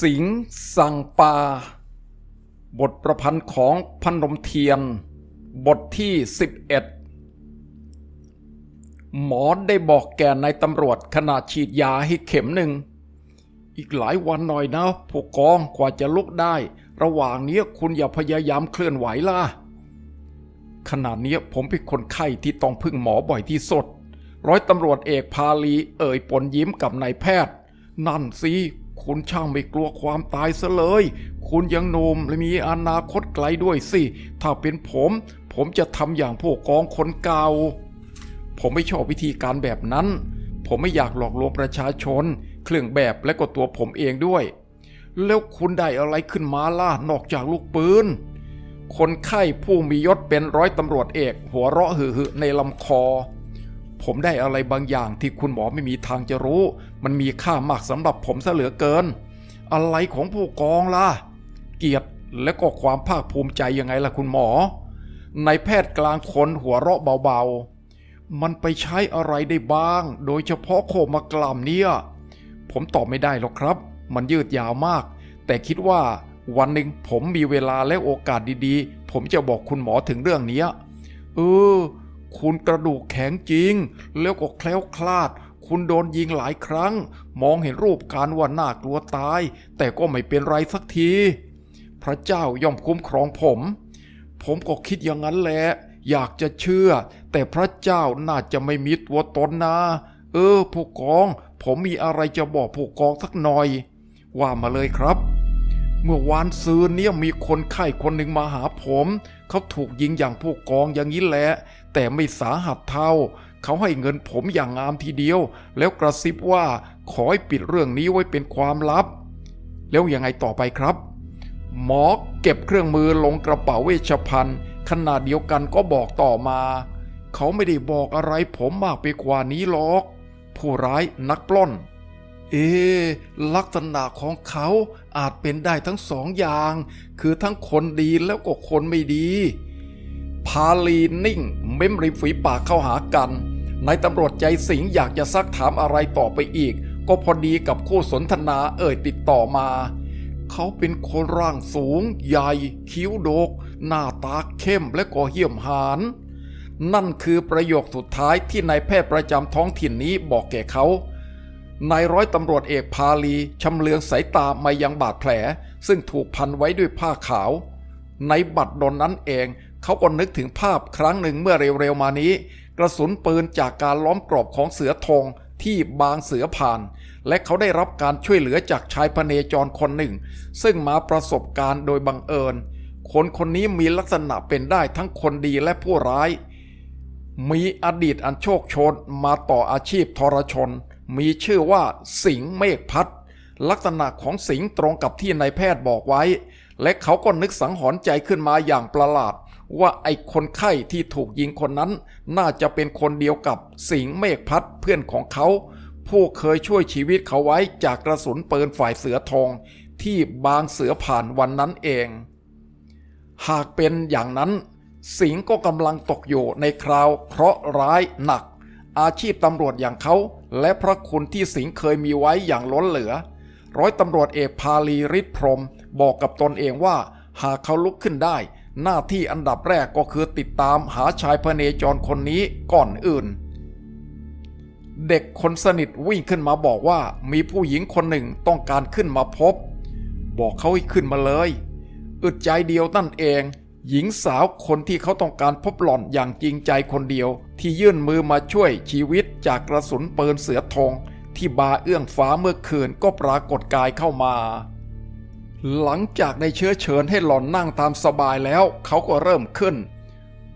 สิงสั่งปา บทประพันธ์ของพันมเทียน บทที่ 11 หมอได้บอกแก่นายตำรวจขณะฉีดยาให้เข็มหนึ่ง อีกหลายวันหน่อยนะผู้กองกว่าจะลุกได้ ระหว่างนี้คุณอย่าพยายามเคลื่อนไหวล่ะ ขณะนี้ผมเป็นคนไข้ที่ต้องพึ่งหมอบ่อยที่สุด ร้อยตำรวจเอกพาลีเอ่ยปนยิ้มกับนายแพทย์ นั่นสิ คุณช่างไม่กลัวความตายซะเลย คุณยังหนุ่มและมีอนาคตไกลด้วยสิ ถ้าเป็นผม ผมจะทำอย่างพวกกองคนเก่า ผมไม่ชอบวิธีการแบบนั้น ผมไม่อยากหลอกลวงประชาชน เครื่องแบบและก็ตัวผมเองด้วย แล้วคุณได้อะไรขึ้นมาล่ะนอกจากลูกปืน คนไข้ผู้มียศเป็นร้อยตำรวจเอก หัวเราะหึ่ๆในลำคอ ผมได้อะไรบางอย่างที่คุณหมอไม่มีทางจะรู้ มันมีค่ามากสำหรับผมซะเหลือเกิน อะไรของผู้กองล่ะ เกียรติและก็ความภาคภูมิใจยังไงล่ะคุณหมอนายแพทย์กลางคนหัวเราะเบาๆ มันไปใช้อะไรได้บ้าง โดยเฉพาะโคมากลามเนี่ย ผมตอบไม่ได้หรอกครับ มันยืดยาวมาก แต่คิดว่าวันหนึ่งผมมีเวลาและโอกาสดีๆ ผมจะบอกคุณหมอถึงเรื่องนี้เออ คุณกระดูกแข็งจริง แล้วก็แคล้วคลาด คุณโดนยิงหลายครั้ง มองเห็นรูปการว่าน่ากลัวตาย แต่ก็ไม่เป็นไรสักที พระเจ้าย่อมคุ้มครองผม ผมก็คิดอย่างนั้นแหละ อยากจะเชื่อ แต่พระเจ้าน่าจะไม่มีตัวตนนะ เออผู้กอง ผมมีอะไรจะบอกผู้กองสักหน่อย ว่ามาเลยครับ เมื่อวานซืนเนี่ยมีคนไข้คนหนึ่งมาหาผม เขาถูกยิงอย่างผู้กองอย่างนี้แหละ แต่ไม่สาหัสเท่า เขาให้เงินผมอย่างงามทีเดียว แล้วกระซิบว่าขอให้ปิดเรื่องนี้ไว้เป็นความลับ แล้วยังไงต่อไปครับ หมอเก็บเครื่องมือลงกระเป๋าเวชภัณฑ์ขนาดเดียวกันก็บอกต่อมา เขาไม่ได้บอกอะไรผมมากไปกว่านี้หรอก ผู้ร้ายนักปล้น เอ ลักษณะของเขาอาจเป็นได้ทั้งสองอย่าง คือทั้งคนดีแล้วก็คนไม่ดี พาลีนิ่ง เม้มริมฝีปากเข้าหากันนายตำรวจใจสิงอยากจะซักถามอะไรต่อไปอีก ก็พอดีกับคู่สนทนาเอ่ยติดต่อมา เขาเป็นคนร่างสูง ใหญ่ คิ้วโดก หน้าตาเข้มและก็เหี้ยมหานนั่นคือประโยคสุดท้ายที่นายแพทย์ประจำท้องถิ่นนี้บอกแก่เขา นายร้อยตำรวจเอกพาลีชำเลืองสายตามายังบาดแผล ซึ่งถูกพันไว้ด้วยผ้าขาว ในบัตรดนนั้นเอง เขาก็นึกถึงภาพครั้งหนึ่งเมื่อเร็วๆมานี้ กระสุนปืนจากการล้อมกรอบของเสือธงที่บางเสือผ่าน และเขาได้รับการช่วยเหลือจากชายพเนจรคนหนึ่ง ซึ่งมาประสบการณ์โดยบังเอิญ คนคนนี้มีลักษณะเป็นได้ทั้งคนดีและผู้ร้าย มีอดีตอันโชคโชนมาต่ออาชีพทรชน มีชื่อว่าสิงห์เมฆพัฒน์ลักษณะของสิงห์ตรงกับที่นายแพทย์บอกไว้ และเขาก็นึกสังหรณ์ใจขึ้นมาอย่างประหลาด ว่าไอ้คนไข้ที่ถูกยิงคนนั้น น่าจะเป็นคนเดียวกับสิงห์เมฆพัฒน์เพื่อนของเขา ผู้เคยช่วยชีวิตเขาไว้จากกระสุนปืนฝ่ายเสือทอง ที่บางเสือผ่านวันนั้นเอง หากเป็นอย่างนั้น สิงห์ก็กำลังตกอยู่ในคราวเคราะห์ร้ายหนัก อาชีพตำรวจอย่างเขา และพระคุณที่สิงห์เคยมีไว้อย่างล้นเหลือ ร้อยตำรวจเอกพาลีฤทธิพรมบอกกับตนเองว่า หากเขาลุกขึ้นได้ หน้าที่อันดับแรกก็คือติดตามหาชายพเนจรคนนี้ก่อนอื่น เด็กคนสนิทวิ่งขึ้นมาบอกว่ามีผู้หญิงคนหนึ่งต้องการขึ้นมาพบ บอกเขาให้ขึ้นมาเลยอึดใจเดียวนั่นเอง หญิงสาวคนที่เขาต้องการพบหล่อนอย่างจริงใจคนเดียว ที่ยื่นมือมาช่วยชีวิตจากกระสุนปืนเสือทองที่บาเอื้องฟ้าเมื่อคืนก็ปรากฏกายเข้ามา หลังจากได้เชื้อเชิญให้หล่อนนั่งตามสบายแล้วเขาก็เริ่มขึ้น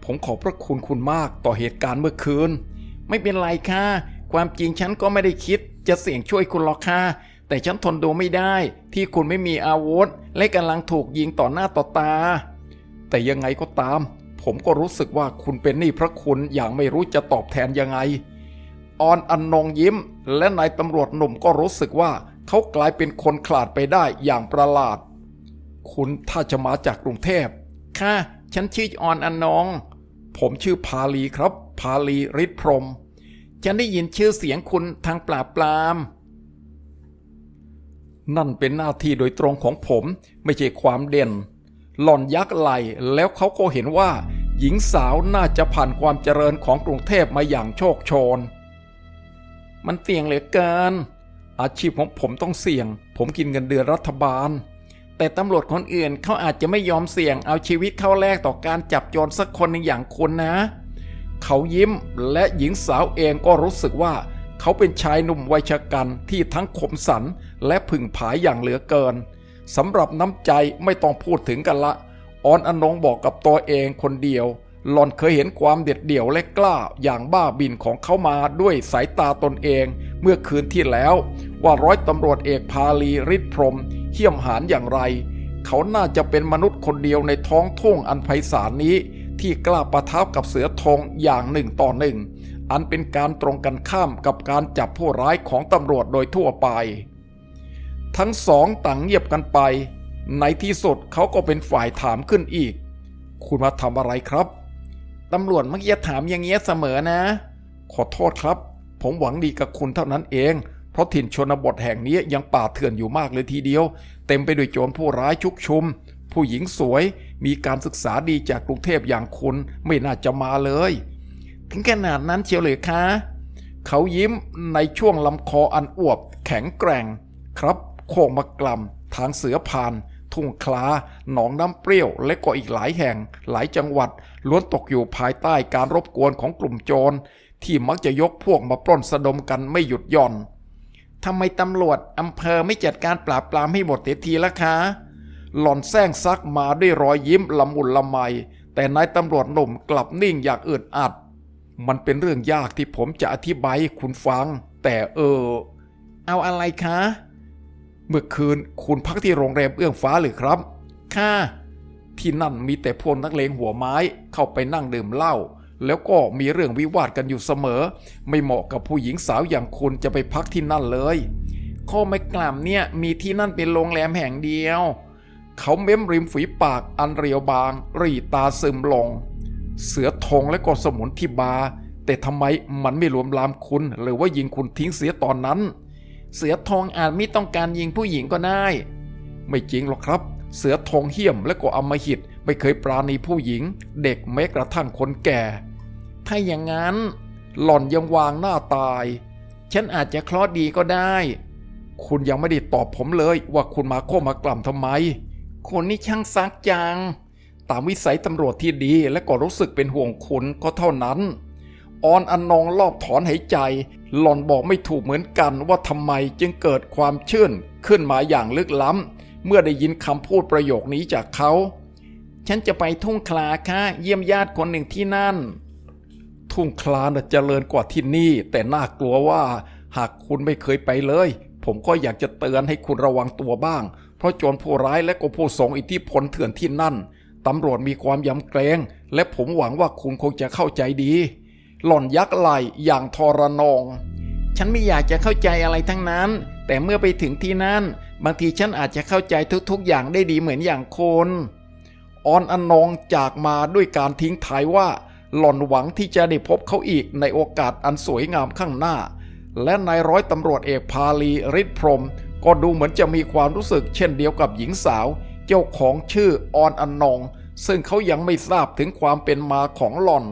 ผมขอบพระคุณคุณมากต่อเหตุการณ์เมื่อคืน ไม่เป็นไรค่ะ ความจริงฉันก็ไม่ได้คิด จะเสี่ยงช่วยคุณหรอกค่ะแต่ฉันทนดูไม่ได้ ที่คุณไม่มีอาวุธ และกำลังถูกยิงต่อหน้าต่อตา แต่ยังไงก็ตาม ผมก็รู้สึกว่าคุณเป็นหนี้พระคุณอย่างไม่รู้จะตอบแทนยังไง ออนอันนงยิ้ม และนายตำรวจหนุ่มก็รู้สึกว่าเขากลายเป็นคนขลาดไปได้อย่างประหลาด คุณถ้าจะมาจากกรุงเทพค่ะ ฉันชื่อออนอันนงผมชื่อพาลีครับ พาลีฤทธิพรหมฉันได้ยินชื่อเสียงคุณทางปราบปราม นั่นเป็นหน้าที่โดยตรงของผมไม่ใช่ความเด่น หล่อนยักไหลแล้วเขาก็เห็นว่า หญิงสาวน่าจะผ่านความเจริญของกรุงเทพมาอย่างโชคโชน มันเสี่ยงเหลือเกิน อาชีพของผมต้องเสี่ยง ผมกินเงินเดือนรัฐบาล แต่ตำรวจคนอื่นเขาอาจจะไม่ยอมเสี่ยงเอาชีวิตเข้าแลกต่อการจับโจรสักคนหนึ่งอย่างคุณนะ เขายิ้มและหญิงสาวเองก็รู้สึกว่า เขาเป็นชายหนุ่มวัยชะกันที่ทั้งขมสันและผึ่งผายอย่างเหลือเกิน สำหรับน้ำใจไม่ต้องพูดถึงกันละออนอนงบอกกับตัวเองคนเดียว หลอนเคยเห็นความเด็ดเดี่ยวและกล้าอย่างบ้าบินของเขามาด้วยสายตาตนเองเมื่อคืนที่แล้ว ว่าร้อยตำรวจเอกพาลีริศพรมเหี้ยมหานอย่างไร เขาน่าจะเป็นมนุษย์คนเดียวในท้องทุ่งอันไพศาลนี้ ที่กล้าประทับกับเสือธงอย่างหนึ่งต่อหนึ่งอันเป็นการตรงกันข้ามกับการจับผู้ร้ายของตำรวจโดยทั่วไป ทั้งสองต่างเงียบกันไป ในที่สุดเขาก็เป็นฝ่ายถามขึ้นอีก คุณมาทำอะไรครับตำรวจมักจะถามอย่างเงี้ยเสมอนะ ขอโทษครับ ผมหวังดีกับคุณเท่านั้นเอง เพราะถิ่นชนบทแห่งนี้ยังป่าเถื่อนอยู่มากเลยทีเดียว เต็มไปด้วยโจรผู้ร้ายชุกชุม ผู้หญิงสวย มีการศึกษาดีจากกรุงเทพอย่างคุณไม่น่าจะมาเลย ถึงขนาดนั้นเชียวเลยคะเขายิ้มในช่วงลำคออันอวบแข็งแกร่ง ครับ โค้งมากลำทางเสือพาน ทุ่งคลาหนองน้ำเปรี้ยว และก็อีกหลายแห่ง หลายจังหวัด ล้วนตกอยู่ภายใต้การรบกวนของกลุ่มโจร ที่มักจะยกพวกมาปล้นสะดมกันไม่หยุดหย่อนทำไมตำรวจอำเภอไม่จัดการปราบปรามให้หมดเสียทีละคะ หล่อนแซงซักมาด้วยรอยยิ้มละมุนละไม แต่นายตำรวจหนุ่มกลับนิ่งอย่างอึดอัด มันเป็นเรื่องยากที่ผมจะอธิบายให้คุณฟัง แต่เออ เอาอะไรคะ เมื่อคืนคุณพักที่โรงแรมเอื้องฟ้าหรือครับ ค่ะ ที่นั่นมีแต่พวกนักเลงหัวไม้เข้าไปนั่งดื่มเหล้าแล้วก็มีเรื่องวิวาทกันอยู่เสมอ ไม่เหมาะกับผู้หญิงสาวอย่างคุณจะไปพักที่นั่นเลยข้อไม่กล่ำเนี่ยมีที่นั่นเป็นโรงแรมแห่งเดียว เขาเม้มริมฝีปากอันเรียวบาง รีตาซึมลง เสือธงและก็สมุนที่บาร์แต่ทำไมมันไม่รวมลามคุณ หรือว่ายิงคุณทิ้งเสียตอนนั้น เสือทองอาจไม่ต้องการยิงผู้หญิงก็ได้ ไม่จริงหรอกครับ เสือทองเหี้ยมและก็อมหิตไม่เคยปราณีผู้หญิง เด็กแม้กระทั่งคนแก่ ถ้าอย่างนั้นหล่อนยังวางหน้าตาย ฉันอาจจะคราะห์ดีก็ได้ คุณยังไม่ได้ตอบผมเลยว่าคุณมาโคมากล่ำทำไม คนนี่ช่างซักจัง ตามวิสัยตำรวจที่ดีและก็รู้สึกเป็นห่วงคุณก็เท่านั้น ออนอนนองรอบถอนหายใจ หล่อนบอกไม่ถูกเหมือนกันว่าทำไมจึงเกิดความชื่นขึ้นมาอย่างลึกล้ำ เมื่อได้ยินคำพูดประโยคนี้จากเขา ฉันจะไปทุ่งคลาค่ะเยี่ยมญาติคนหนึ่งที่นั่น ทุ่งคลาน่ะเจริญกว่าที่นี่ แต่น่ากลัวว่า หากคุณไม่เคยไปเลย ผมก็อยากจะเตือนให้คุณระวังตัวบ้าง เพราะโจรผู้ร้ายและก็ผู้ทรงอิทธิพลเถื่อนที่นั่นตำรวจมีความยำเกรง และผมหวังว่าคุณคงจะเข้าใจดี หล่อนยักไหลอย่างทรนองฉันไม่อยากจะเข้าใจอะไรทั้งนั้น แต่เมื่อไปถึงที่นั่น บางทีฉันอาจจะเข้าใจทุกๆ อย่างได้ดีเหมือนอย่างคนออนอนนองจากมาด้วยการทิ้งท้ายว่า หล่อนหวังที่จะได้พบเขาอีกในโอกาสอันสวยงามข้างหน้า และนายร้อยตำรวจเอกพาลีฤทธิพรม ก็ดูเหมือนจะมีความรู้สึกเช่นเดียวกับหญิงสาว เจ้าของชื่อออนอนนองซึ่งเขายังไม่ทราบถึงความเป็นมาของหล่อน